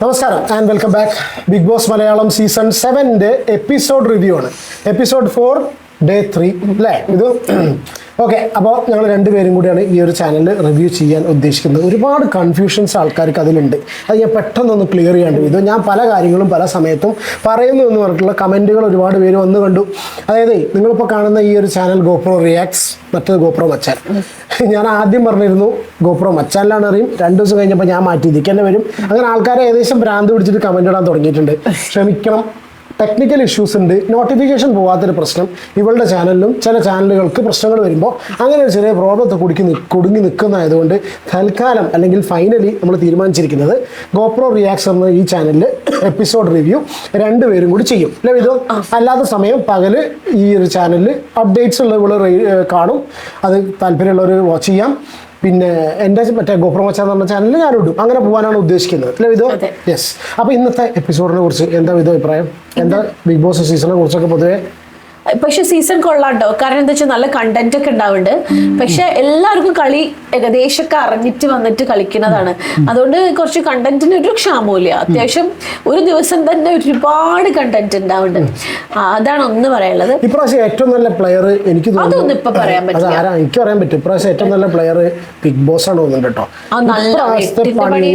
നമസ്കാരം and welcome back Big Boss Malayalam season സെവന്റെ episode review ആണ്. Episode four day three അല്ലേ ഇത് okay അപ്പോൾ ഞങ്ങൾ രണ്ടുപേരും കൂടിയാണ് ഈ ഒരു ചാനൽ റിവ്യൂ ചെയ്യാൻ ഉദ്ദേശിക്കുന്നത്. ഒരുപാട് കൺഫ്യൂഷൻസ് ആൾക്കാർക്ക് അതിലുണ്ട്. അത് ഞാൻ പെട്ടെന്നൊന്ന് ക്ലിയർ ചെയ്യാണ്ട് ഇത് ഞാൻ പല കാര്യങ്ങളും പല സമയത്തും പറയുന്നു എന്ന് പറഞ്ഞിട്ടുള്ള കമന്റുകൾ ഒരുപാട് പേര് വന്ന് കണ്ടു. അതായത് നിങ്ങളിപ്പോൾ കാണുന്ന ഈ ഒരു ചാനൽ ഗോപ്രോ റിയാക്ട്സ് മറ്റേത് ഗോപ്രോ മച്ചാൻ ഞാൻ ആദ്യം പറഞ്ഞിരുന്നു ഗോപ്രോ മച്ചാനിലാണ് അറിയും. രണ്ട് ദിവസം കഴിഞ്ഞപ്പോൾ ഞാൻ മാറ്റി ഇരിക്കേണ്ടി വരും. അങ്ങനെ ആൾക്കാരെ ഏകദേശം ഭ്രാന്ത് പിടിച്ചിട്ട് കമന്റ് ഇടാൻ തുടങ്ങിയിട്ടുണ്ട്. ക്ഷമിക്കണം. ടെക്നിക്കൽ ഇഷ്യൂസ് ഉണ്ട് നോട്ടിഫിക്കേഷൻ പോകാത്തൊരു പ്രശ്നം ഇവളുടെ ചാനലിലും ചില ചാനലുകൾക്ക് പ്രശ്നങ്ങൾ വരുമ്പോൾ അങ്ങനെ ഒരു ചെറിയ പ്രോബ്ലത്തെ കുടുക്കി കുടുങ്ങി നിൽക്കുന്നതായതുകൊണ്ട് തൽക്കാലം അല്ലെങ്കിൽ ഫൈനലി നമ്മൾ തീരുമാനിച്ചിരിക്കുന്നത് ഗോപ്രോ റിയാക്സ് എന്ന ഈ ചാനലിൽ എപ്പിസോഡ് റിവ്യൂ രണ്ടുപേരും കൂടി ചെയ്യും. അല്ലെ ഇത് അല്ലാത്ത സമയം പകൽ ഈ ഒരു ചാനലിൽ അപ്ഡേറ്റ്സ് ഉള്ള ഇവിടെ കാണും. അത് താല്പര്യമുള്ളവർ വാച്ച് ചെയ്യാം. പിന്നെ എന്റെ മറ്റേ ഗോപ്രമച്ച എന്ന് പറഞ്ഞ ചാനലിൽ ഞാൻ ഇടും. അങ്ങനെ പോകാനാണ് ഉദ്ദേശിക്കുന്നത്. അല്ലേ വിധോ? യെസ് അപ്പോൾ ഇന്നത്തെ എപ്പിസോഡിനെ കുറിച്ച് എന്താ വിധോ അഭിപ്രായം? എന്താ ബിഗ് ബോസ് സീസണിനെ കുറിച്ചൊക്കെ പൊതുവെ? പക്ഷെ സീസൺ കൊള്ളാട്ടോ. കാരണം എന്താ വെച്ചാൽ നല്ല കണ്ടന്റ് ഒക്കെ ഉണ്ടാവുന്നുണ്ട്. പക്ഷെ എല്ലാവർക്കും കളി ഏകദേശമൊക്കെ അറിഞ്ഞിട്ട് വന്നിട്ട് കളിക്കുന്നതാണ്. അതുകൊണ്ട് കുറച്ച് കണ്ടന്റിന് ഒരു ക്ഷാമമില്ല അത്യാവശ്യം ഒരു ദിവസം തന്നെ ഒരുപാട് കണ്ടന്റ് ഉണ്ടാവുന്നുണ്ട്. അതാണ് ഒന്ന് പറയാനുള്ളത്. ഇപ്രാവശ്യം ഏറ്റവും നല്ല പ്ലെയർ എനിക്ക് അതൊന്നും ഇപ്പൊ പറയാൻ പറ്റില്ല. എനിക്ക് പറയാൻ പറ്റും. ഇപ്രാവശ്യം ഏറ്റവും നല്ല പ്ലെയർ ബിഗ് ബോസ് ആണ് തോന്നുന്നുണ്ട് കേട്ടോ. എട്ടിന്റെ പണി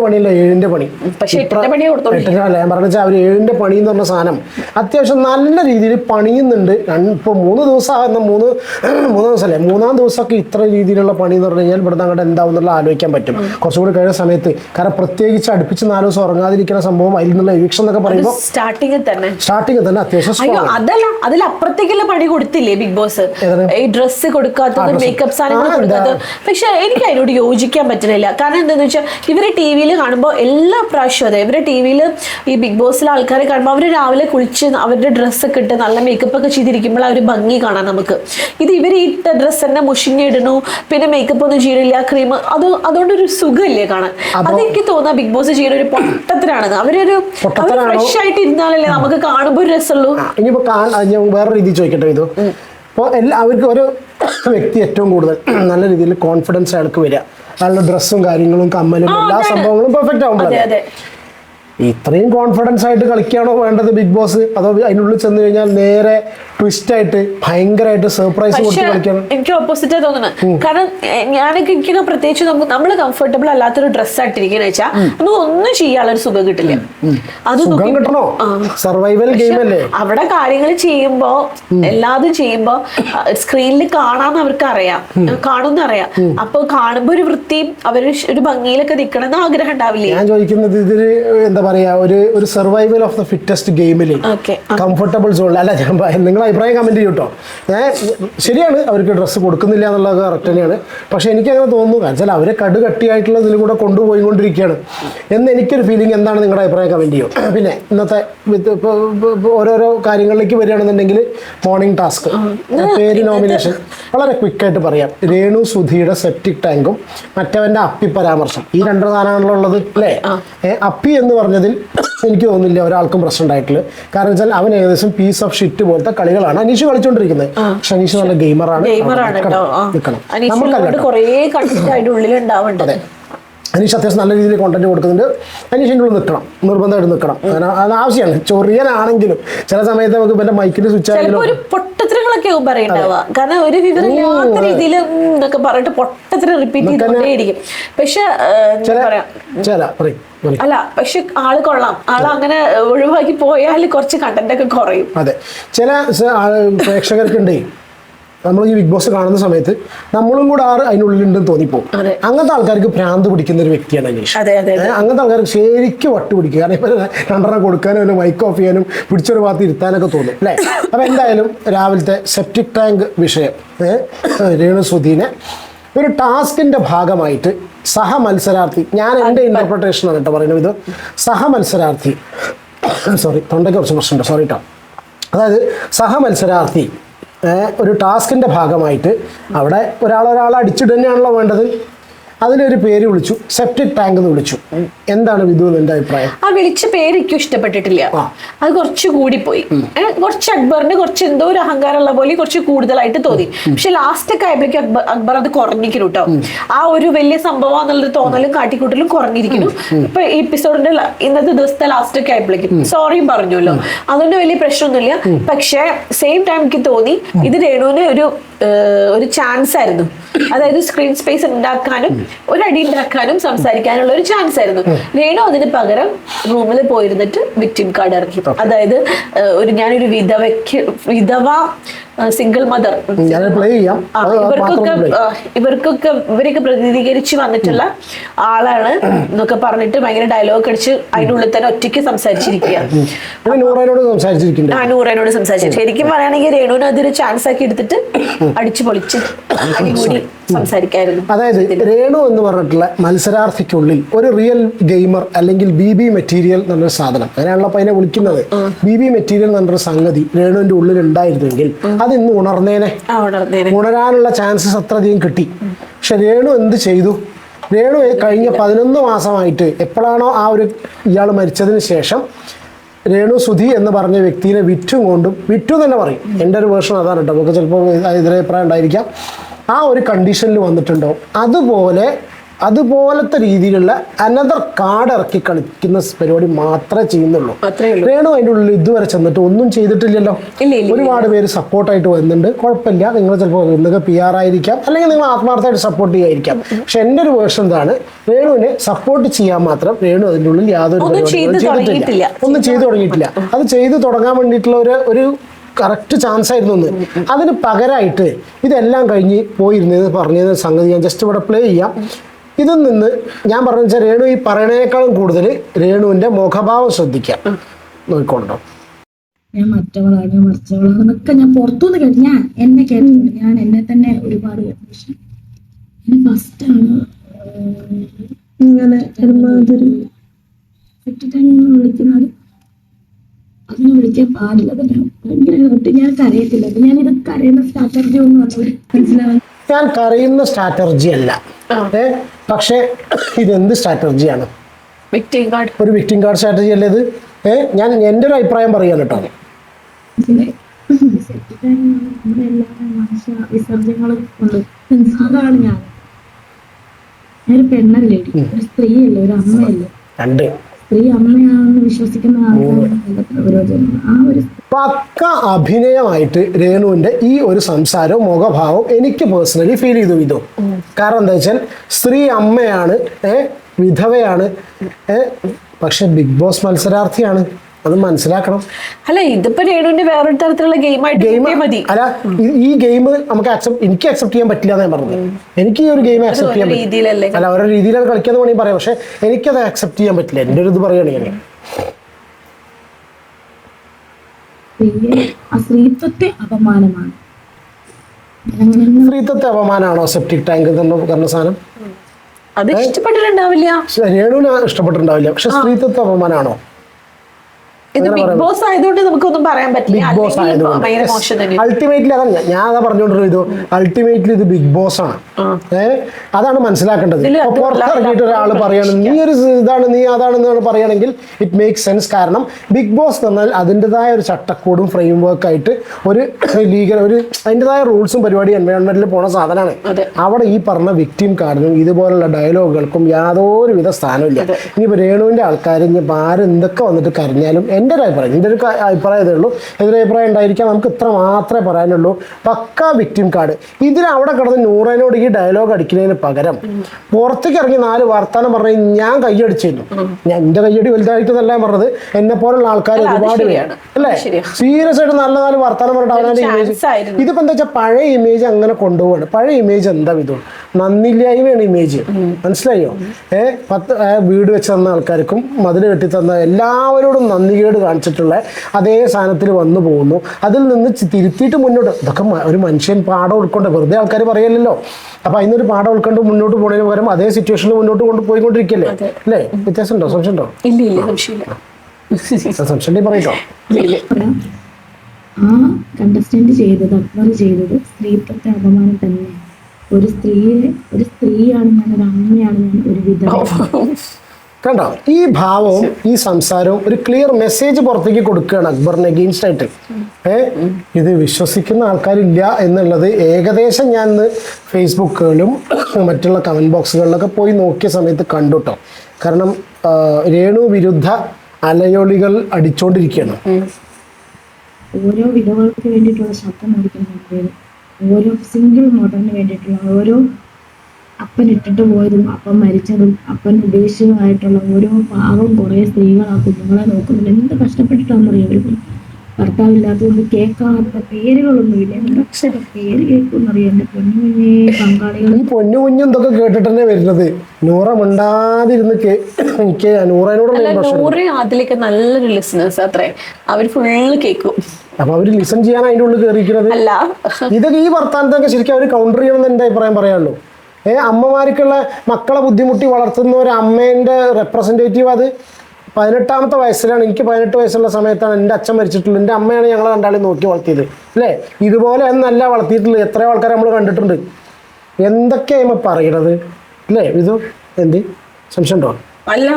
പണി പണിയില്ല ഏഴിന്റെ പണി. പക്ഷെ എട്ടിന്റെ അല്ല ഞാൻ പറഞ്ഞ അവർ ഏഴിന്റെ പണി എന്ന് പറഞ്ഞ സാധനം. അത്യാവശ്യം നല്ല രീതിയിൽ പണിയുന്നുണ്ട്. രണ്ട് ഇപ്പൊ മൂന്ന് ദിവസം ആകുന്ന മൂന്ന് മൂന്ന് ദിവസമല്ലേ? മൂന്നാം ദിവസമൊക്കെ ഇത്ര രീതിയിലുള്ള പണി എന്ന് പറഞ്ഞു കഴിഞ്ഞാൽ ഇവിടുന്ന് അങ്ങോട്ട് എന്താവും എന്നുള്ള ആലോചിക്കാൻ പറ്റും. കുറച്ചുകൂടി കഴിയുന്ന സമയത്ത്. കാരണം പ്രത്യേകിച്ച് അടുപ്പിച്ച് നാല് ദിവസം ഉറങ്ങാതിരിക്കുന്ന സംഭവം അതിൽ നിന്നുള്ള എവിക്ഷൻ എന്നൊക്കെ പറയുമ്പോൾ സ്റ്റാർട്ടിങ്ങിൽ തന്നെ. സ്റ്റാർട്ടിങ് തന്നെ അത്യാവശ്യം അതല്ല അതിൽ അപ്പുറത്തേക്കുള്ള പണി കൊടുത്തില്ലേ ബിഗ് ബോസ്? ഈ ഡ്രസ്സ് കൊടുക്കാത്തത് മേക്കപ്പ് സാധനങ്ങൾ കൊടുക്കാത്തത്. പക്ഷെ എനിക്ക് അതിനോട് യോജിക്കാൻ പറ്റുന്നില്ല. കാരണം എന്താണെന്ന് വെച്ചാൽ ഇവർ ടി വിയിൽ കാണുമ്പോൾ എല്ലാ പ്രാവശ്യവും അതെ ഇവരെ ടി വിയിൽ ഈ ബിഗ് ബോസിലെ ആൾക്കാരെ കാണുമ്പോൾ അവർ രാവിലെ കുളിച്ച് അവരുടെ ഡ്രസ്സൊക്കെ ഇട്ട് നല്ല മേക്കപ്പ് ഒക്കെ ചെയ്തിരിക്കുമ്പോൾ ആ ഒരു ഭംഗി കാണാം നമുക്ക്. ഇത് ഇവർ ഇട്ട ഡ്രസ്സ് തന്നെ മുഷിഞ്ഞിടണു പിന്നെ മേക്കപ്പ് ഒന്നും ചെയ്യണില്ല ക്രീം അത് അതുകൊണ്ടൊരു സുഖമില്ലേ കാണാൻ. അതെനിക്ക് തോന്നാ ബിഗ് ബോസ് ചെയ്യുന്ന ഒരു പൊട്ടത്തിലാണ് അവരൊരു? ഫ്രഷ് ആയിട്ട് ഇരുന്നാലല്ലേ നമുക്ക് കാണുമ്പോൾ ഒരു രസമുള്ളൂ. ഇനിയിപ്പോ ഞാൻ വേറെ രീതി ചോദിക്കട്ടെ ഇത്. ഇപ്പോൾ എല്ലാ അവർക്ക് ഒരു വ്യക്തി ഏറ്റവും കൂടുതൽ നല്ല രീതിയിൽ കോൺഫിഡൻസ് അയാൾക്ക് വരിക. അയാളുടെ ഡ്രസ്സും കാര്യങ്ങളും കമ്മലും എല്ലാ സംഭവങ്ങളും പെർഫെക്റ്റ് അതെ. ഇത്രയും കോൺഫിഡൻസ് ആയിട്ട് കളിക്കുകയാണോ വേണ്ടത് ബിഗ് ബോസ് അതോ അതിനുള്ളിൽ ചെന്ന് കഴിഞ്ഞാൽ നേരെ ട്വിസ്റ്റ് ആയിട്ട് ഭയങ്കരമായിട്ട് സർപ്രൈസ് കൊടുത്ത് കളിക്കണം എനിക്ക് ഓപ്പോസിറ്റ് തോന്നുന്നത് കാരണം ഞാനൊക്കെ എനിക്കൊക്കെ പ്രത്യേകിച്ച് നമുക്ക് നമ്മൾ കംഫർട്ടബിൾ അല്ലാത്തൊരു ഡ്രസ് ആയിട്ടിരിക്കുന്ന വെച്ചാൽ നമുക്ക് ഒന്നും ചെയ്യാനുള്ള ഒരു സുഖം കിട്ടില്ല. അത് സുഖം കിട്ടണോ? സർവൈവൽ ഗെയിം അല്ലേ? അവിടെ കാര്യങ്ങൾ ചെയ്യുമ്പോ എല്ലാതും ചെയ്യുമ്പോ സ്ക്രീനിൽ കാണാന്ന് അവർക്ക് അറിയാം കാണുന്ന അറിയാം അപ്പൊ കാണുമ്പോ ഒരു വൃത്തിയും അവർ ഒരു ഭംഗിയിലൊക്കെ നിക്കണം എന്ന് ആഗ്രഹം ഉണ്ടാവില്ലേ? ഞാൻ ചോദിക്കുന്നത് ഇതിൽ എന്താ പറയാ ഒരു ഒരു സർവൈവൽ ഓഫ് ദ ഫിറ്റസ്റ്റ് ഗെയിമിൽ കംഫർട്ടബിൾ സോണിൽ അല്ല ഞാൻ നിങ്ങൾ അഭിപ്രായം കമന്റ് ചെയ്യൂട്ടോ ഞാൻ ശരിയാണ് അവർക്ക് ഡ്രസ്സ് കൊടുക്കുന്നില്ല എന്നുള്ളത് കറക്റ്റ് തന്നെയാണ്. പക്ഷെ എനിക്ക് അങ്ങനെ തോന്നുന്നു കാരണം വെച്ചാൽ അവരെ കടുകട്ടിയായിട്ടുള്ള ഇതിൽ കൂടെ കൊണ്ടുപോയിക്കൊണ്ടിരിക്കുകയാണ്. എന്ന് എനിക്കൊരു ഫീലിംഗ് എന്താണ് നിങ്ങളുടെ അഭിപ്രായം കമന്റ് ചെയ്യും. പിന്നെ ഇന്നത്തെ ഓരോരോ കാര്യങ്ങളിലേക്ക് വരികയാണെന്നുണ്ടെങ്കിൽ മോർണിംഗ് ടാസ്ക് പേര് നോമിനേഷൻ വളരെ ക്വിക്കായിട്ട് പറയാം. രേണു സുധിയുടെ സെപ്റ്റിക് ടാങ്കും മറ്റവന്റെ അപ്പി പരാമർശം. ഈ രണ്ട് ഉള്ളത് അല്ലേ? അപ്പി എന്ന് പറഞ്ഞതിൽ എനിക്ക് തോന്നുന്നില്ല ഒരാൾക്കും പ്രശ്നം ഉണ്ടായിട്ടില്ല കാരണം വെച്ചാൽ അവൻ ഏകദേശം പീസ് ഓഫ് ഷിറ്റ് പോലത്തെ കളികളാണ് അനീഷ് കളിച്ചുകൊണ്ടിരിക്കുന്നത് പക്ഷെ അനീഷ് നല്ല ഗെയിമറാണ് ഗെയിമറാണ് കേട്ടോ അനീഷിനെ നമുക്കല്ല കുറേ അതിന്റെ അനീഷ് അത്യാവശ്യം നല്ല രീതിയിൽ കോണ്ടന്റ് കൊടുക്കുന്നുണ്ട്. അനീഷ് ഉള്ളിൽ നിൽക്കണം. നിർബന്ധമായിട്ട് നിൽക്കണം. അത് ആവശ്യമാണ്. ചൊറിയനാണെങ്കിലും ചില സമയത്ത് നമുക്ക് പിന്നെ മൈക്കിന്റെ സ്വിച്ച് ആണെങ്കിലും പൊട്ടത്തരങ്ങളൊക്കെ പറയണ്ടാവുക. കാരണം ഒരു വിവരമില്ലാത്ത രീതിയിൽ എന്നൊക്കെ പറഞ്ഞിട്ട് പൊട്ടത്തരം റിപ്പീറ്റ് ചെയ്തുകൊണ്ടേയിരിക്കും. പക്ഷെ ചില പറയാ. അല്ല പക്ഷെ ആൾ കൊള്ളാം. ആൾ അങ്ങനെ ഒഴിവാക്കി പോയാൽ കുറച്ച് കണ്ടന്റ് ഒക്കെ കുറയും. അതെ. ചില പ്രേക്ഷകർക്കുണ്ടേ നമ്മൾ ഈ ബിഗ് ബോസ് കാണുന്ന സമയത്ത് നമ്മളും കൂടെ ആറ് അതിനുള്ളിലുണ്ടെന്ന് തോന്നിപ്പോകും. അങ്ങനത്തെ ആൾക്കാർക്ക് ഭ്രാന്ത് പിടിക്കുന്ന ഒരു വ്യക്തിയാണ് അനീഷ്. അങ്ങനത്തെ ആൾക്കാർക്ക് ശരിക്കും വട്ട് പിടിക്കുക കാരണം ഇപ്പം രണ്ടെണ്ണം കൊടുക്കാനും അല്ലെങ്കിൽ മൈക്ക് ഓഫ് ചെയ്യാനും പിടിച്ചൊരു ഭാഗത്ത് ഇരുത്താനൊക്കെ തോന്നും അല്ലേ? അപ്പം എന്തായാലും രാവിലത്തെ സെപ്റ്റിക് ടാങ്ക് വിഷയം രേണു സുധീനെ ഒരു ടാസ്കിന്റെ ഭാഗമായിട്ട് സഹ മത്സരാർത്ഥി ഞാൻ എന്റെ ഇന്റർപ്രിട്ടേഷനാണ് കേട്ടോ പറയുന്നത്. ഇത് സഹ മത്സരാർത്ഥി സോറി തൊണ്ടയ്ക്ക് കുറച്ച് പ്രശ്നമുണ്ട് സോറി കേട്ടോ അതായത് സഹ മത്സരാർത്ഥി ഒരു ടാസ്കിന്റെ ഭാഗമായിട്ട് അവിടെ ഒരാൾ ഒരാളെ തന്നെയാണല്ലോ വേണ്ടത്. അതിലൊരു പേര് വിളിച്ചു സെപ്റ്റിക് ടാങ്ക് എന്ന് വിളിച്ചു. എന്താണ് വിധു എന്റെ അഭിപ്രായം? ആ വിളിച്ച പേര് എനിക്കും ഇഷ്ടപ്പെട്ടിട്ടില്ല. അത് കുറച്ച് കൂടിപ്പോയി. പോയി കുറച്ച് അക്ബറിന് കുറച്ച് എന്തോ ഒരു അഹങ്കാരമുള്ള പോലെ കുറച്ച് കൂടുതലായിട്ട് തോന്നി. പക്ഷെ ലാസ്റ്റ് ഒക്കെ ആയപ്പോഴേക്കും അക്ബർ അക്ബർ അത് കുറഞ്ഞിരിക്കുന്നു കേട്ടോ ആ ഒരു വലിയ സംഭവം എന്നുള്ളൊരു തോന്നലും കാട്ടിക്കൂട്ടലും കുറഞ്ഞിരിക്കുന്നു. ഇപ്പൊ ഈ എപ്പിസോഡിന്റെ ഇന്നത്തെ ദിവസത്തെ ലാസ്റ്റ് ഒക്കെ ആയപ്പോഴേക്കും. സോറിയും പറഞ്ഞല്ലോ അതുകൊണ്ട് വലിയ പ്രശ്നമൊന്നുമില്ല. പക്ഷെ സെയിം ടൈം എനിക്ക് തോന്നി ഇത് രേണുവിന് ഒരു ഒരു ചാൻസ് ആയിരുന്നു. അതായത് സ്ക്രീൻ സ്പേസ് ഉണ്ടാക്കാനും ഒരു അടി ഉണ്ടാക്കാനും സംസാരിക്കാനുള്ള ഒരു ചാൻസ് ആയിരുന്നു. രേണു അതിന് പകരം റൂമിൽ പോയിരുന്നിട്ട് വിക്ടിം കാർഡ് ഇറക്കി. അതായത് ഒരു ഞാനൊരു വിധവയ്ക്ക് വിധവ സിംഗിൾ മദർ ഇവർക്കൊക്കെ ഇവർക്കൊക്കെ ഇവരൊക്കെ പ്രതിനിധീകരിച്ച് വന്നിട്ടുള്ള ആളാണ് എന്നൊക്കെ പറഞ്ഞിട്ട് ഭയങ്കര ഡയലോഗ് അടിച്ച് അതിന്റെ ഉള്ളിൽ തന്നെ ഒറ്റയ്ക്ക് സംസാരിച്ചിരിക്കുക. നൂറേനോട് സംസാരിച്ചു ശരിക്കും പറയുകയാണെങ്കിൽ രേണുവിന് അതൊരു ചാൻസ് ആക്കി എടുത്തിട്ട് അടിച്ചു പൊളിച്ച് അടികൂടി സംസാരിക്കായിരുന്നു. അതായത് രേണു എന്ന് പറഞ്ഞിട്ടുള്ള മത്സരാർത്ഥിക്കുള്ളിൽ ഒരു റിയൽ ഗെയിമർ അല്ലെങ്കിൽ ബി ബി മെറ്റീരിയൽ എന്നൊരു സാധനം. അതിനാണല്ലോ അപ്പൊ അതിനെ വിളിക്കുന്നത്. ബി ബി മെറ്റീരിയൽ എന്നൊരു സംഗതി രേണുവിന്റെ ഉള്ളിൽ ഉണ്ടായിരുന്നെങ്കിൽ അത് ഇന്ന് ഉണർന്നേനെ. ആ ഉണർന്നേനെ. ഉണരാനുള്ള ചാൻസസ് അത്രയധികം കിട്ടി. പക്ഷെ രേണു എന്ത് ചെയ്തു? രേണു കഴിഞ്ഞ പതിനൊന്ന് മാസമായിട്ട് എപ്പോഴാണോ ആ ഒരു ഇയാൾ മരിച്ചതിന് ശേഷം രേണു സുധി എന്ന് പറഞ്ഞ വ്യക്തിനെ വിറ്റും കൊണ്ടും വിറ്റു തന്നെ പറയും. എന്റെ ഒരു വേർഷൻ അതാണ് കേട്ടോ. നമുക്ക് ചിലപ്പോൾ എതിരഭിപ്രായം ഉണ്ടായിരിക്കാം. ആ ഒരു കണ്ടീഷനിൽ വന്നിട്ടുണ്ടോ അതുപോലെ അതുപോലത്തെ രീതിയിലുള്ള അനദർ കാർഡ് ഇറക്കി കളിക്കുന്ന പരിപാടി മാത്രമേ ചെയ്യുന്നുള്ളൂ. വേണോ രേണു അതിന്റെ ഉള്ളിൽ ഇതുവരെ ചെന്നിട്ട് ഒന്നും ചെയ്തിട്ടില്ലല്ലോ? ഒരുപാട് പേര് സപ്പോർട്ടായിട്ട് വരുന്നുണ്ട്. കുഴപ്പമില്ല. നിങ്ങൾ ചിലപ്പോൾ നിങ്ങൾക്ക് പി ആർ ആയിരിക്കാം. അല്ലെങ്കിൽ നിങ്ങൾ ആത്മാർത്ഥമായിട്ട് സപ്പോർട്ട് ചെയ്യായിരിക്കാം. പക്ഷെ എന്റെ ഒരു വേർഷൻ എന്താണ് രേണുവിനെ സപ്പോർട്ട് ചെയ്യാൻ മാത്രം വേണു അതിന്റെ ഉള്ളിൽ യാതൊരു തുടങ്ങിയിട്ടില്ല. ഒന്നും ചെയ്തു തുടങ്ങിയിട്ടില്ല. അത് ചെയ്തു തുടങ്ങാൻ വേണ്ടിയിട്ടുള്ള ഒരു ഒരു കറക്റ്റ് ചാൻസ് ആയിരുന്നു ഒന്ന് അതിന് പകരമായിട്ട് ഇതെല്ലാം കഴിഞ്ഞ് പോയിരുന്നത് പറഞ്ഞത് സംഗതി ഞാൻ ജസ്റ്റ് ഇവിടെ പ്ലേ ചെയ്യാം. ഇതിൽ നിന്ന് ഞാൻ പറഞ്ഞു വെച്ചാൽ രേണു ഈ പറയണേക്കാളും കൂടുതൽ രേണുവിന്റെ മുഖഭാവം ശ്രദ്ധിക്കാം നോക്കിക്കൊണ്ടോ. ഞാൻ മറ്റവളാണ് മറിച്ചവളാണെന്നൊക്കെ ഞാൻ പുറത്തുനിന്ന് കേട്ടു. ഞാൻ എന്നെ കേട്ടിട്ടുണ്ട്. ഞാൻ എന്നെ തന്നെ ഒരുപാട് കേട്ടു പക്ഷെ ഞാൻ ഫസ്റ്റാണ് ഇങ്ങനെ ഒരുമാതിരി വിളിക്കുന്നത്. അതിനെ വിളിക്കാൻ പാടില്ല. തന്നെ ഭയങ്കര ഞാൻ കരയത്തില്ല. ഞാൻ ഇത് കരയുന്ന സ്ട്രാറ്റജി ഒന്നും മനസ്സിലാവാൻ ഞാൻ കറിയുന്ന സ്ട്രാറ്റർജി അല്ല. ഏ? പക്ഷേ ഇതെന്ത് സ്ട്രാറ്റർജിയാണ് വിക്ടിം കാർഡ് ഒരു വിക്ടിം കാർഡ് സ്ട്രാറ്റജി അല്ലേ ഇത്? ഏ? ഞാൻ എന്റെ ഒരു അഭിപ്രായം പറയാൻ കേട്ടോ വിസർജ്യങ്ങളും അതാണ് ഞാൻ. ഒരു പെണ്ണല്ലേ? ഒരു സ്ത്രീയല്ലേ? ഒരു അമ്മയല്ലേ? രണ്ട്. സ്ത്രീ അമ്മയാണെന്ന് വിശ്വസിക്കുന്ന ആ ഒരു പക്ക അഭിനയമായിട്ട് രേണുവിന്റെ ഈ ഒരു സംസാരവും മുഖഭാവവും എനിക്ക് പേഴ്സണലി ഫീൽ ചെയ്തു ഇതു കാരണം എന്താ വെച്ചാൽ സ്ത്രീ അമ്മയാണ് ഏ വിധവയാണ് ഏ പക്ഷെ ബിഗ് ബോസ് മത്സരാർത്ഥിയാണ്. അത് മനസ്സിലാക്കണം. അല്ല ഇതിപ്പോ രേണുവിന്റെ വേറൊരു തരത്തിലുള്ള ഗെയിമായിട്ട് ഗെയിം കിട്ടിയാൽ മതി. അല്ല ഈ- ഗെയിം നമുക്ക് അക്സെപ്റ്റ് എനിക്ക് അക്സെപ്റ്റ് ചെയ്യാൻ പറ്റില്ല ഞാൻ പറഞ്ഞത്. എനിക്ക് ഈ ഒരു ഗെയിം അക്സെപ്റ്റ് ചെയ്യാൻ പറ്റില്ല. രീതിയിലല്ലേ? അല്ല ഓരോ രീതിയിലാണ് കളിക്കാന്ന് വേണമെങ്കിൽ പറയാം. പക്ഷെ എനിക്കത് അക്സെപ്റ്റ് ചെയ്യാൻ പറ്റില്ല. എന്റെ ഒരു ഇത് പറയുകയാണെങ്കിൽ സ്ത്രീത്വത്തെ അപമാനമാണ്. സ്ത്രീത്വത്തെ അപമാനമാണോ സെപ്റ്റിക് ടാങ്ക് എന്ന് പറഞ്ഞ സാധനം? അത് ഇഷ്ടപ്പെട്ടിട്ടുണ്ടാവില്ല. രേണുവിന് ഇഷ്ടപ്പെട്ടിട്ടുണ്ടാവില്ല. പക്ഷെ സ്ത്രീത്വത്തെ അപമാനമാണോ? ഇത് ബിഗ് ബോസ് ആയതുകൊണ്ട് നമുക്കൊന്നും പറയാൻ പറ്റില്ല. ബിഗ് ബോസ് ആയതുകൊണ്ട്. അൾട്ടിമേറ്റ്ലി അതല്ല ഞാൻ- അതാ പറഞ്ഞുകൊണ്ടിരുന്നത് ഇത്. അൾട്ടിമേറ്റ്ലി ഇത് ബിഗ് ബോസ് ആണ്. ഏഹ് അതാണ് മനസ്സിലാക്കേണ്ടത്. പുറത്തിറങ്ങിയിട്ട് ഒരാൾ പറയണം നീ ഒരു ഇതാണ് നീ അതാണെന്നാണ് പറയുകയാണെങ്കിൽ ഇറ്റ് മേക്ക് സെൻസ് കാരണം ബിഗ് ബോസ് എന്ന് പറഞ്ഞാൽ അതിന്റെതായ ഒരു ചട്ടക്കൂടും ഫ്രെയിം വർക്ക് ആയിട്ട് ഒരു ലീഗൽ ഒരു അതിന്റെതായ റൂൾസും പരിപാടി എൻവയോൺമെന്റിൽ പോണ സാധനമാണ്. അവിടെ ഈ പറഞ്ഞ വിക്ടിം കാർഡിനും ഇതുപോലുള്ള ഡയലോഗുകൾക്കും യാതൊരുവിധ സ്ഥാനമില്ല ഇനിയിപ്പോൾ രേണുവിന്റെ ആൾക്കാർ ഇനിയിപ്പോൾ ആരെന്തൊക്കെ വന്നിട്ട് കരഞ്ഞാലും എന്റെ ഒരു അഭിപ്രായം എന്റെ ഒരു അഭിപ്രായം ഇതേ ഉള്ളൂ. എതിരഭിപ്രായം ഉണ്ടായിരിക്കാം. നമുക്ക് ഇത്ര മാത്രമേ പറയാനുള്ളൂ. പക്ക വിക്ടിം കാർഡ് ഇതിന് അവിടെ കിടന്ന് നൂറേനോട് ഈ ഡയലോഗ് അടിക്കുന്നതിന് പകരം പുറത്തേക്ക് ഇറങ്ങി നാല് വർത്താനം പറഞ്ഞു ഞാൻ കൈയടിച്ചിരുന്നു ഞാൻ എന്റെ കൈയടി വലുതായിട്ടെന്നല്ല പറഞ്ഞത്. എന്നെ പോലുള്ള ആൾക്കാർ ഒരുപാട് അല്ലേ? സീരിയസ് ആയിട്ട് നല്ല നാല് വർത്താനം പറഞ്ഞിട്ട് അവനാണ് ഇമേജ് chance ഇതിപ്പോ എന്താ വെച്ചാൽ പഴയ ഇമേജ് അങ്ങനെ കൊണ്ടുപോവാണ്. പഴയ ഇമേജ് എന്താ ഇത് നന്ദില്ലായ്മയാണ് ഇമേജ് മനസ്സിലായോ? ഏ പത്ത് വീട് വെച്ച് തന്ന ആൾക്കാർക്കും മതിൽ കെട്ടി തന്ന എല്ലാവരോടും നന്ദികേട് കാണിച്ചിട്ടുള്ള അതേ സാധനത്തിൽ വന്നു പോകുന്നു. അതിൽ നിന്ന് തിരുത്തിയിട്ട് മുന്നോട്ട് ഇതൊക്കെ ഒരു മനുഷ്യൻ പാഠം ഉൾക്കൊണ്ട് വെറുതെ ആൾക്കാർ പറയല്ലോ അപ്പൊ അതിനൊരു പാഠം ഉൾക്കൊണ്ട് മുന്നോട്ട് പോകുന്നതിന് പകരം അതേ സിറ്റുവേഷനിൽ മുന്നോട്ട് കൊണ്ട് പോയിക്കൊണ്ടിരിക്കല്ലേ? അല്ലേ? വ്യത്യാസം ഉണ്ടോ സംശയം ഉണ്ടോ ഇല്ല ഇല്ല സംശയമില്ല. സംശയം പറയട്ടോ. പറയാം ആ കണ്ടസ്റ്റന്റ് ചെയ്തത് അക്ബർ ചെയ്തത് സ്ത്രീത്വത്തെ അപമാനം തന്നെയാണ്. ഒരു സ്ത്രീയെ ഒരു സ്ത്രീയാണ് ഞാൻ ഒരു അമ്മയാണ് ഞാൻ ഒരു വിധവ. കണ്ടോ? ഈ ഭാവവും ഈ സംസാരവും ഒരു ക്ലിയർ മെസ്സേജ് പുറത്തേക്ക് കൊടുക്കുകയാണ് അക്ബറിന് അഗെയിൻസ്റ്റ് ആയിട്ട്. ഏ? ഇത് വിശ്വസിക്കുന്ന ആൾക്കാരില്ല എന്നുള്ളത് ഏകദേശം ഞാൻ ഇന്ന് ഫേസ്ബുക്കുകളിലും മറ്റുള്ള കമന്റ് ബോക്സുകളിലൊക്കെ പോയി നോക്കിയ സമയത്ത് കണ്ടുട്ടോ കാരണം രേണു വിരുദ്ധ അലയോളികൾ അടിച്ചോണ്ടിരിക്കുകയാണ്. ഓരോ വിധവകൾക്ക് വേണ്ടിയിട്ടുള്ള ശബ്ദം ഓരോ സിംഗിൾ മോട്ടറിന് വേണ്ടിയിട്ടുള്ള ഓരോ അപ്പൻ ഇട്ടിട്ട് പോയതും അപ്പൻ മരിച്ചതും അപ്പൻ ഉപേക്ഷിതമായിട്ടുള്ള ഓരോ പാവം കുറേ സ്ത്രീകൾ ആ കുഞ്ഞുങ്ങളെ നോക്കുന്നുണ്ട്. എന്ത് കഷ്ടപ്പെട്ടിട്ടാണെന്നറിയാം അവർ ഭർത്താവില്ലാത്തതുകൊണ്ട് കേൾക്കാത്ത പേരുകളൊന്നുമില്ല. എന്തൊക്കെ പേര് കേൾക്കുമെന്നറിയാം എന്റെ പൊന്നുകുഞ്ഞേ പങ്കാളികൾ ഈ പൊന്നു കുഞ്ഞും ഇതൊക്കെ കേട്ടിട്ട് തന്നെ വരുന്നത്? നൂറ മിണ്ടാതിരുന്ന് കേ- എനിക്ക് നൂറേനോടുള്ള അല്ല ഇമ്പ്രഷൻ നൂറ് അതിലേക്ക് നല്ലൊരു ലിസണേഴ്സ് അത്രേ. അവർ ഫുള്ള് കേൾക്കും അപ്പൊ അവർ ലിസൺ ചെയ്യാൻ അതിന്റെ ഉള്ളിൽ കയറിയിരിക്കുന്നത് അല്ല. ഇതൊക്കെ ഈ വർത്താനത്തൊക്കെ ശരിക്കും അവർ കൗണ്ടർ ചെയ്യണമെന്ന് എന്റെ അഭിപ്രായം പറയാനുള്ളൂ. ഏ അമ്മമാർക്കുള്ള മക്കളെ ബുദ്ധിമുട്ടി വളർത്തുന്ന ഒരു അമ്മേന്റെ റെപ്രസെന്റേറ്റീവ് അത്. പതിനെട്ടാമത്തെ വയസ്സിലാണ് എനിക്ക് പതിനെട്ട് വയസ്സുള്ള സമയത്താണ് എന്റെ അച്ഛൻ മരിച്ചിട്ടുള്ളത്. എന്റെ അമ്മയാണ് ഞങ്ങൾ രണ്ടാളും നോക്കി വളർത്തിയത്. അല്ലേ? ഇതുപോലെ എന്നല്ല വളർത്തിയിട്ടുള്ളത്. എത്രയോ ആൾക്കാരെ നമ്മൾ കണ്ടിട്ടുണ്ട്. എന്തൊക്കെയാണ് പറയണത്? അല്ലേ ഇത് എന്ത്? സംശയം ഉണ്ടോ? അല്ല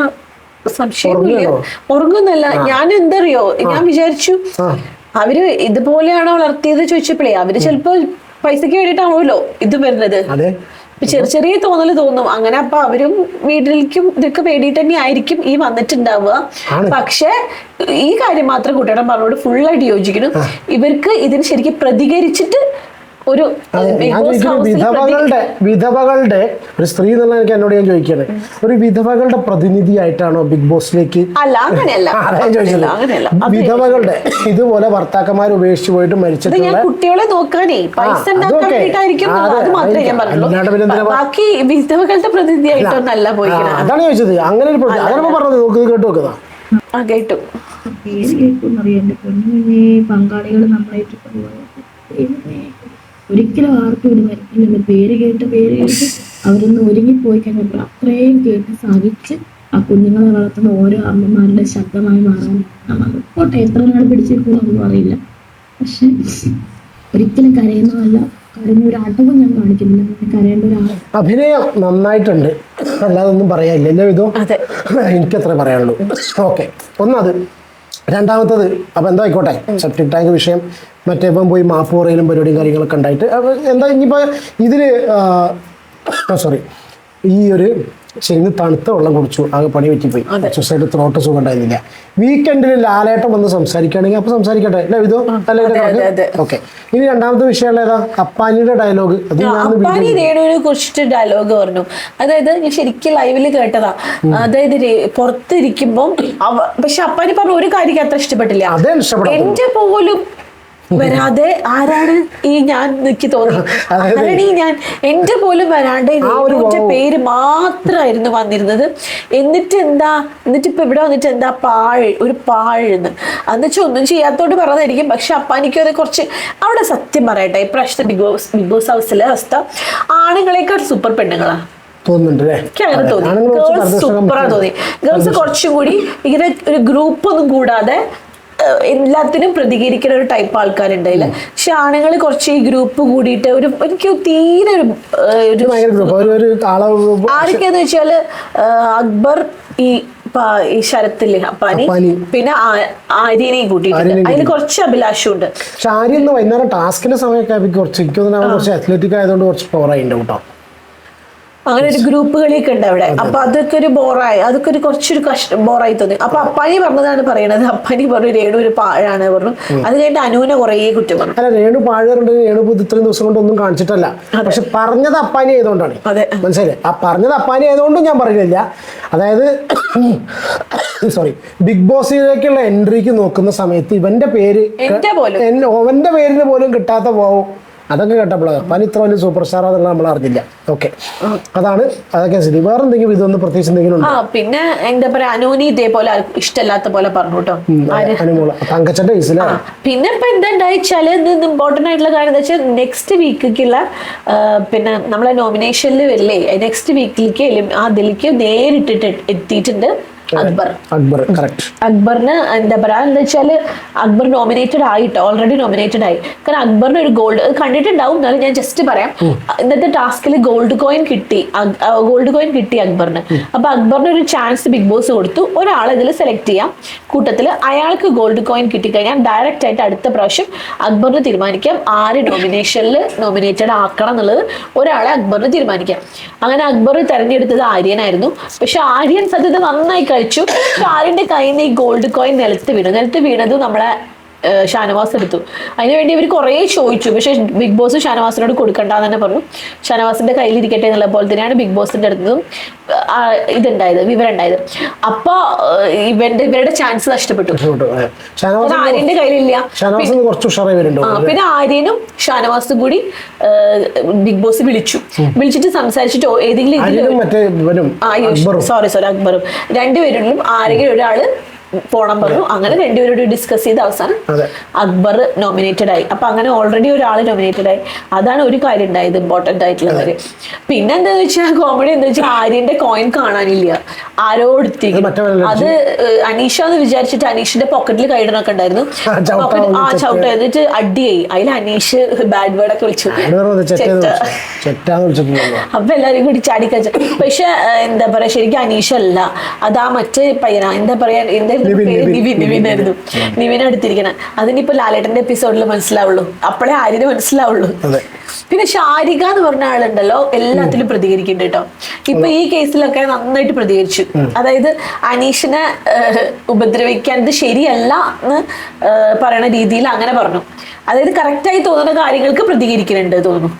ഉറങ്ങുകയാണോ? ഉറങ്ങുന്നല്ല. ഞാൻ എന്തറിയോ? ഞാൻ വിചാരിച്ചു അവർ ഇതുപോലെയാണോ വളർത്തിയത് ചോദിച്ചപ്പോഴേ അവർ ചിലപ്പോ പൈസക്ക് വേണ്ടിയിട്ടാണല്ലോ ഇത് വരുന്നത്. ചെറിയ ചെറിയ തോന്നൽ തോന്നും. അങ്ങനെ അപ്പൊ അവരും വീട്ടിലേക്കും ഇതൊക്കെ വേണ്ടിയിട്ട് തന്നെ ആയിരിക്കും ഈ വന്നിട്ടുണ്ടാവുക. പക്ഷെ ഈ കാര്യം മാത്രം കുട്ടിയുടെ പറഞ്ഞോട് ഫുള്ളായിട്ട് യോജിക്കുന്നു. ഇവർക്ക് ഇതിന് ശരിക്കും പ്രതികരിച്ചിട്ട് ഒരു ബിഗ് ഞാൻ ചോദിക്കുന്നത് വിധവകളുടെ വിധവകളുടെ ഒരു സ്ത്രീ എന്നുള്ള എനിക്ക് എന്നോട് ഞാൻ ചോദിക്കണേ ഒരു വിധവകളുടെ പ്രതിനിധിയായിട്ടാണോ ബിഗ് ബോസിലേക്ക്? വിധവകളുടെ ഇതുപോലെ ഭർത്താക്കന്മാർ ഉപേക്ഷിച്ചു പോയിട്ട് മരിച്ചിട്ടുള്ള കുട്ടികളെ നോക്കാനേ പൈസ ബാക്കി വിധവകളുടെ പ്രതിനിധിയായിട്ടൊന്നല്ല അതാണ് ചോദിച്ചത്. അങ്ങനെ ഒരു അങ്ങനെ പറഞ്ഞത് നോക്ക് കേട്ടു നോക്കുന്നതാ ആ കേട്ടു. പേര് കേൾക്കുമെന്നറിയാം. എന്റെ പൊന്നുകുഞ്ഞേ പങ്കാളികൾ നമ്മളെ ഇട്ടിട്ട് പോയത്. ദൈവമേ. ഒരിക്കലും ആർക്കും ഇത് മരിക്കില്ലല്ലോ പേര് കേട്ട് പേര് കേട്ട് അവരൊന്ന് ഒരുങ്ങിപ്പോയി കഴിഞ്ഞപ്പോൾ അത്രയും കേട്ട് സഹിച്ച് ആ കുഞ്ഞുങ്ങളെ വളർത്തുന്ന ഓരോ അമ്മമാരുടെ ശബ്ദമായി മാറാൻ നമ്മൾ പോട്ടെ എത്ര നാൾ പിടിച്ചിരിക്കുന്നൊന്നും അറിയില്ല. പക്ഷെ ഒരിക്കലും കരയുന്നതല്ല. കരഞ്ഞ ഒരു അടവും ഞാൻ കാണിക്കുന്നില്ല. കരയേണ്ട ഒരാൾ അഭിനയം നന്നായിട്ടുണ്ട്. അല്ലാതൊന്നും പറയാനില്ല. എല്ലാ വിധവും അതെ. എനിക്കത്ര പറയാനുള്ളൂ. ഓക്കെ. ഒന്നത്. രണ്ടാമത്തത് അപ്പം എന്താ ആയിക്കോട്ടെ സെപ്റ്റിക് ടാങ്ക് വിഷയം മറ്റേ ഇപ്പം പോയി മാപ്പ് പറയലും പരിപാടിയും കാര്യങ്ങളൊക്കെ ഉണ്ടായിട്ട്. അപ്പോൾ എന്താ ഇനിയിപ്പോൾ ഇതിൽ സോറി ഈ ഒരു ശരി തണുത്ത വെള്ളം കുടിച്ചു. ആകെ പണി പറ്റിപ്പോയി. എക്സസൈഡ് ത്രോട്ട് സുഖം ഉണ്ടായിരുന്നില്ല. വീക്കെൻഡിൽ ലാലേട്ടം വന്ന് സംസാരിക്കുകയാണെങ്കിൽ അപ്പൊ സംസാരിക്കട്ടെ. അല്ലേ ഇതോ. ഓക്കെ ഇനി രണ്ടാമത്തെ വിഷയം ഏതാ? അപ്പാനിയുടെ ഡയലോഗ് അപ്പാനി രേണുവിനെ കുറിച്ചിട്ട് ഡയലോഗ് പറഞ്ഞു. അതായത് ഞാൻ ശരിക്കും ലൈവിൽ കേട്ടതാ. അതായത് പുറത്തിരിക്കുമ്പോ പക്ഷെ അപ്പാനി പറഞ്ഞ ഒരു കാര്യം അത്ര ഇഷ്ടപ്പെട്ടില്ല. എന്റെ പോലും വരാതെ ആരാണ് ഈ ഞാൻ എനിക്ക് തോന്നി അതായത് ആരാണ് ഈ ഞാൻ? എന്റെ പോലും വരാണ്ട്. പേര് മാത്രമായിരുന്നു വന്നിരുന്നത്. എന്നിട്ട് എന്താ? എന്നിട്ട് ഇപ്പൊ ഇവിടെ വന്നിട്ട് എന്താ പാഴ് ഒരു പാൾ എന്ന് എന്നുവെച്ചാൽ ഒന്നും ചെയ്യാത്തോണ്ട് പറഞ്ഞതായിരിക്കും. പക്ഷെ അപ്പാനിക്കും അത് കുറച്ച് അവിടെ സത്യം പറയട്ടെ ഇപ്രാവശ്യത്തെ ബിഗ് ബോസ് ബിഗ് ബോസ് ഹൗസിലെ അവസ്ഥ. ആണുങ്ങളെക്കാൾ സൂപ്പർ പെണ്ണുങ്ങളാ. തോന്നുന്നുണ്ട് സൂപ്പറാ തോന്നി. ഗേൾസ് കുറച്ചും കൂടി ഇങ്ങനെ ഒരു ഗ്രൂപ്പ് ഒന്നും കൂടാതെ എല്ലാത്തിനും പ്രതികരിക്കുന്ന ഒരു ടൈപ്പ് ആൾക്കാരുണ്ട് അതിൽ പക്ഷെ ആണുങ്ങൾ കുറച്ച് ഈ ഗ്രൂപ്പ് കൂടിയിട്ട് ഒരു എനിക്ക് തീരെ ഒരു ആരൊക്കെയാന്ന് വെച്ചാൽ അക്ബർ ഈ ഈ ശരത്തില്ലേ അപ്പാനി. പിന്നെ ആര്യനെയും കൂട്ടിയിട്ടുണ്ട്. അതിന് കുറച്ച് കുറച്ച് അഭിലാഷമുണ്ട് പക്ഷെ ആര്യ ഇന്ന് വൈകുന്നേരം ടാസ്കിന്റെ സമയമൊക്കെ കുറച്ച് എനിക്ക് തോന്നുന്നു കുറച്ച് അത്ലറ്റിക് ആയതുകൊണ്ട് കുറച്ച് പവർ ആയിട്ടുണ്ട് കേട്ടോ. അങ്ങനെ ഒരു ഗ്രൂപ്പുകളൊക്കെ ഉണ്ട് അവിടെ. അപ്പൊ അതൊക്കെ ഒരു ബോറായി അതൊക്കെ ഒരു കുറച്ചൊരു കഷ്ട ബോറായി തോന്നി. അപ്പൊ അപ്പാനി പറഞ്ഞതാണ് പറയണത്. അപ്പാനി പറഞ്ഞു രേണു ഒരു പാഴാണ് പറഞ്ഞു. അത് കഴിഞ്ഞിട്ട് അനുവിനെ കുറേ കുറ്റം പറഞ്ഞു. അല്ല രേണു പാഴുണ്ട് രേണു ഇത്രയും ദിവസം കൊണ്ട് ഒന്നും കാണിച്ചിട്ടല്ല. പക്ഷെ പറഞ്ഞത് അപ്പാനി ആയതുകൊണ്ടാണ്. അതെ. മനസ്സിലായി ആ പറഞ്ഞത് അപ്പാനി ആയതുകൊണ്ടും ഞാൻ പറയുന്നില്ല. അതായത് സോറി ബിഗ് ബോസിലേക്കുള്ള എൻട്രിക്ക് നോക്കുന്ന സമയത്ത് ഇവന്റെ പേര് ഓവന്റെ പേരിന് പോലും കിട്ടാത്ത പോവും അതൊക്കെ കേട്ടപ്പോഴാണ് പനി ഇത്ര വലിയ സൂപ്പർ സ്റ്റാർ ആണെന്നുള്ള നമ്മൾ അറിഞ്ഞില്ല. ഓക്കെ. അതാണ് അതൊക്കെ സ്ഥിതി വേറെ എന്തെങ്കിലും ഇതൊന്നും പ്രത്യേകിച്ച് എന്തെങ്കിലും ആ പിന്നെ എന്താ പറയാ അനൂനി ഇതേപോലെ ഇഷ്ടമല്ലാത്ത പോലെ പറഞ്ഞു കേട്ടോ. തങ്കച്ചന്റെ പിന്നെ ഇപ്പൊ എന്താ ഉണ്ടായിച്ചാൽ ഇത് ഇമ്പോർട്ടന്റ് ആയിട്ടുള്ള കാര്യം എന്താ വെച്ചാൽ നെക്സ്റ്റ് വീക്കിലേക്കുള്ള പിന്നെ നമ്മളെ നോമിനേഷനിൽ വരില്ലേ നെക്സ്റ്റ് വീക്കിലേക്ക് ആ അതിലേക്ക് നേരിട്ടിട്ട് എത്തിയിട്ടുണ്ട്. അക്ബർ. അക്ബർ കറക്റ്റ് അക്ബറിന് എന്താ പറയാ എന്താ വെച്ചാൽ അക്ബർ നോമിനേറ്റഡ് ആയിട്ട് ഓൾറെഡി നോമിനേറ്റഡ് ആയി. കാരണം അക്ബറിന് ഒരു ഗോൾഡ് കണ്ടിട്ടുണ്ടാവും എന്നാലും ഞാൻ ജസ്റ്റ് പറയാം. ഇന്നത്തെ ടാസ്കിൽ ഗോൾഡ് കോയിൻ കിട്ടി ഗോൾഡ് കോയിൻ കിട്ടി അക്ബറിന്. അപ്പൊ അക്ബറിന് ഒരു ചാൻസ് ബിഗ് ബോസ് കൊടുത്തു. ഒരാളെ ഇതിൽ സെലക്ട് ചെയ്യാം. കൂട്ടത്തിൽ അയാൾക്ക് ഗോൾഡ് കോയിൻ കിട്ടിക്കഴിഞ്ഞാൽ ഡയറക്റ്റ് ആയിട്ട് അടുത്ത പ്രാവശ്യം അക്ബറിന് തീരുമാനിക്കാം. ആര് നോമിനേഷനിൽ നോമിനേറ്റഡ് ആക്കണം എന്നുള്ളത് ഒരാളെ അക്ബറിന് തീരുമാനിക്കാം. അങ്ങനെ അക്ബർ തെരഞ്ഞെടുത്തത് ആര്യനായിരുന്നു. പക്ഷെ ആര്യൻ സത്യത നന്നായി കഴിച്ചു പക്ഷെ ആര്യന്റെ കയ്യിൽ നിന്ന് ഈ ഗോൾഡ് കോയിൻ നിലത്ത് വീണു. നിലത്ത് വീണത് നമ്മളെ ഷാനവാസ് എടുത്തു. അതിനുവേണ്ടി ഇവർ കുറേ ചോദിച്ചു. പക്ഷേ ബിഗ് ബോസ് ഷാനവാസിനോട് കൊടുക്കണ്ടെന്ന് തന്നെ പറഞ്ഞു. ഷാനവാസിന്റെ കയ്യിൽ ഇരിക്കട്ടെ എന്നുള്ള പോലെ തന്നെയാണ് ബിഗ് ബോസിന്റെ അടുത്തും ഇതുണ്ടായത് വിവരം ഉണ്ടായത് അപ്പൊ ഇവന്റെ ഇവരുടെ ചാൻസ് നഷ്ടപ്പെട്ടു. ആര്യന്റെ കയ്യിലില്ല. പിന്നെ ആര്യനും ഷാനവാസും കൂടി ബിഗ് ബോസ് വിളിച്ചു. വിളിച്ചിട്ട് സംസാരിച്ചിട്ട് ഏതെങ്കിലും സോറി സോറി അക്ബറും. രണ്ടുപേരും ആരെങ്കിലും ഒരാൾ പോണം പറഞ്ഞു. അങ്ങനെ രണ്ടുപേരോട് ഡിസ്കസ് ചെയ്ത് അവസാനം അക്ബർ നോമിനേറ്റഡ് ആയി. അപ്പൊ അങ്ങനെ ഓൾറെഡി ഒരാൾ നോമിനേറ്റഡ് ആയി. അതാണ് ഒരു കാര്യം ഉണ്ടായത് ഇമ്പോർട്ടന്റ് ആയിട്ടുള്ള കാര്യം. പിന്നെ എന്താന്ന് വെച്ചാൽ കോമഡി എന്താ വെച്ചാൽ ആര്യന്റെ കോയിൻ കാണാനില്ല. ആരോ എടുത്തിരിക്കുന്നു. അത് അനീഷ എന്ന് വിചാരിച്ചിട്ട് അനീഷിന്റെ പോക്കറ്റിൽ കൈയിടണൊക്കെ ഉണ്ടായിരുന്നു. ആ. ചവിട്ട. എന്നിട്ട് അടിയായി. അതിൽ അനീഷ് ബാഡ് വേർഡ് ഒക്കെ വിളിച്ചു. അപ്പൊ എല്ലാരും കൂടി ചാടിക്കച്ച പക്ഷെ എന്താ പറയാ ശരിക്കും അനീഷ അല്ല അതാ മറ്റേ പയ്യനാ. എന്താ പറയാ എന്തായിരുന്നു പേര് നിവിൻ. എടുത്തിരിക്കണ. അതിനിപ്പോ ലാലേട്ടന്റെ എപ്പിസോഡിൽ മനസ്സിലാവുള്ളൂ. അപ്പോഴേ ആര്യന് മനസ്സിലാവുള്ളൂ. പിന്നെ ഷാരിക എന്ന് പറഞ്ഞ ആളുണ്ടല്ലോ എല്ലാത്തിലും പ്രതികരിക്കുന്നുണ്ട് കേട്ടോ. ഇപ്പൊ ഈ കേസിലൊക്കെ നന്നായിട്ട് പ്രതികരിച്ചു. അതായത് അനീഷിനെ ഉപദ്രവിക്കാൻ ഇത് ശരിയല്ല എന്ന് പറയുന്ന പറയണ രീതിയിൽ അങ്ങനെ പറഞ്ഞു. അതായത് കറക്റ്റായി തോന്നുന്ന കാര്യങ്ങൾക്ക് പ്രതികരിക്കുന്നുണ്ട് തോന്നുന്നു.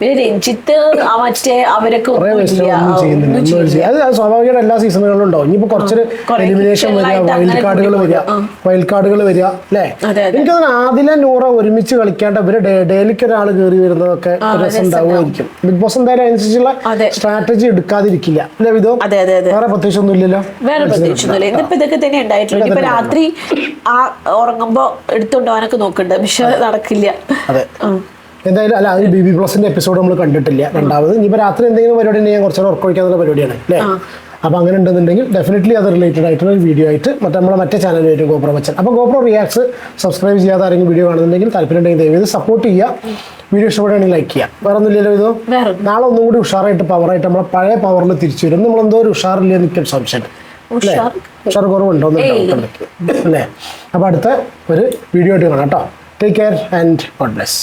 പിന്നെ രഞ്ജിത്ത് ആ മറ്റേ അവരൊക്കെ കുറെ ഒന്നും വേസ്റ്റ് ഇല്ല. ഒന്നും ചെയ്യുന്നില്ല ഒന്നും ഒന്നും. അത് സ്വാഭാവികമായിട്ട് എല്ലാ സീസണുകളിലും ഉണ്ടാവും. ഇനിയിപ്പോ കുറച്ചൊരു കുറെ എലിമിനേഷൻ വരിക വൈൽഡ് അങ്ങനെ കാർഡുകൾ വരിക വൈൽഡ് കാർഡുകൾ വരിക അല്ലേ? അതെ, അതെ. എനിക്ക് തോന്നുന്നു ആദില നൂറ ഒരുമിച്ച് കളിക്കാണ്ട് ഇവർ ഡെയിലിക്ക് ഡേയിലേക്ക് ഒരാൾ കയറി വരുന്നതൊക്കെ ആ, ഒരു രസം രസം ഉണ്ടാവുമായിരിക്കും. ബിഗ് ബോസ് എന്തായാലും അതിനനുസരിച്ചുള്ള അതെ. സ്ട്രാറ്റജി എടുക്കാതിരിക്കില്ല. അല്ലേ വിധോ? അതെ അതെ അതെ. വേറെ പ്രത്യേകിച്ച് ഒന്നുമില്ലല്ലോ വേറെ പ്രത്യേകിച്ചൊന്നുമില്ല. ഇന്നിപ്പോ ഇതൊക്കെ തന്നെ ഉണ്ടായിട്ടുള്ളൂ. ഇനിയിപ്പോ രാത്രി ആ ഉറങ്ങുമ്പോ എടുത്തുകൊണ്ടുപോകാനൊക്കെ നോക്കണ്ട. നോക്കുന്നുണ്ട് പക്ഷെ നടക്കില്ല. അതെ. ഉം. എന്തായാലും അല്ല അത് ബി ബി പ്ലസിന്റെ എപ്പിസോഡ് നമ്മൾ കണ്ടിട്ടില്ല രണ്ടാമത്. ഇനിയിപ്പോൾ രാത്രി എന്തെങ്കിലും പരിപാടി ഉണ്ടെങ്കിൽ ഞാൻ കുറച്ചുകൂടെ ഉറക്കം വയ്ക്കാന്നുള്ള പരിപാടിയാണ് അല്ലേ? അപ്പോൾ അങ്ങനെ ഉണ്ടെന്നുണ്ടെങ്കിൽ ഡെഫിനറ്റ്ലി അത് റിലേറ്റഡ് ആയിട്ടുള്ള ഒരു വീഡിയോ ആയിട്ട് മറ്റേ നമ്മുടെ മറ്റേ ചാനലായിട്ട് ഗോപ്രോ വെച്ചാൽ അപ്പോൾ ഗോപ്രോ റിയാക്ട്സ് സബ്സ്ക്രൈബ് ചെയ്യാതെ ആരെങ്കിലും വീഡിയോ കാണുന്നുണ്ടെങ്കിൽ താല്പര്യം ഉണ്ടെങ്കിൽ ദയവേത് സപ്പോർട്ട് ചെയ്യുക. വീഡിയോ ഇഷ്ടപ്പെടുകയാണെങ്കിൽ ലൈക്ക് ചെയ്യുക. വേറെ ഒന്നുമില്ലല്ലോ ഇതോ നാളെ ഒന്നും കൂടി ഉഷാറായിട്ട് പവറായിട്ട് നമ്മളെ പഴയ പവറിൽ തിരിച്ചു വരും. നമ്മളെന്തോ ഒരു ഉഷാറില്ല എനിക്കൊരു സംശയം. അല്ലേ? ഉഷാർ? കുറവുണ്ടോ. അല്ലേ? അപ്പോൾ അടുത്ത ഒരു വീഡിയോ ആയിട്ട് കാണാം കേട്ടോ. Take care and God bless